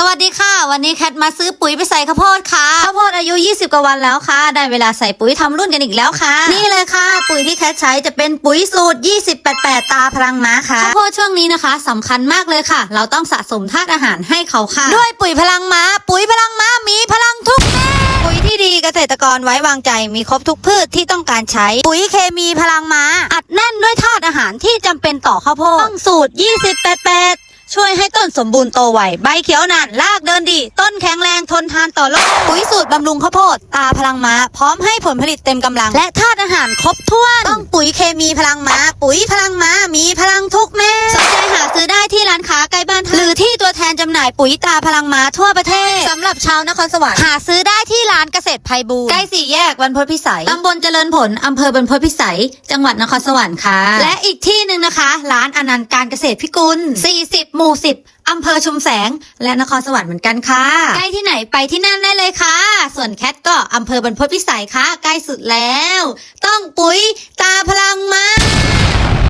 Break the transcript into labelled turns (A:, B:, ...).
A: สวัสดีค่ะ วันนี้แคทมาซื้อปุ๋ยไปใส่ข้าวโพดค่ะข้าวโพดอายุ 20 กว่าวันแล้วค่ะ ได้เวลาใส่ปุ๋ยทำรุ่นกันอีกแล้วค่ะ นี่เลยค่ะ ปุ๋ยที่แคทใช้จะเป็นปุ๋ยสูตร 2088 ตาพลังม้าค่ะข้าวโพดช่วงนี้นะคะสำคัญมากเลยค่ะ เราต้องสะสมธาตุอาหารให้เขาค่ะ ด้วยปุ๋ยพลังม้า ปุ๋ยพลังม้ามีพลังทุกแม่ปุ๋ยที่ดีเกษตรกรไว้วางใจมีครบทุกพืชที่ต้องการใช้ ปุ๋ยเคมีพลังม้า อัดแน่นด้วยธาตุอาหารที่จำเป็นต่อข้าวโพดต้องสูตร 2088 ช่วยให้ต้นสมบูรณ์โตไวใบเขียวนานรากเดินดี ต้นแข็งแรงทนทานต่อโรคปุ๋ยสูตรบำรุงข้าวโพดตาพลังม้า พร้อมให้ผลผลิตเต็มกำลัง และธาตุอาหารครบถ้วน ต้องปุ๋ยเคมีพลังม้า ปุ๋ยพลัง นจำหน่ายปุ๋ยตาพลังม้าทั่วประเทศสำหรับชาวนครสวรรค์หาซื้อได้ที่ร้านเกษตรไพบูลย์ใกล้สี่แยกบรรพตพิสัยตำบลเจริญผลอำเภอบรรพตพิสัย จังหวัดนครสวรรค์ค่ะ และอีกที่หนึ่งนะคะ ร้านอนันต์การเกษตรพิกุล 40 หมู่ 10อำเภอชุมแสง และนครสวรรค์เหมือนกันค่ะใกล้ที่ไหนไปที่นั่นได้เลยค่ะ ส่วนแคทก็อำเภอบรรพตพิสัยค่ะใกล้สุดแล้ว ต้องปุ๋ยตาพลังมา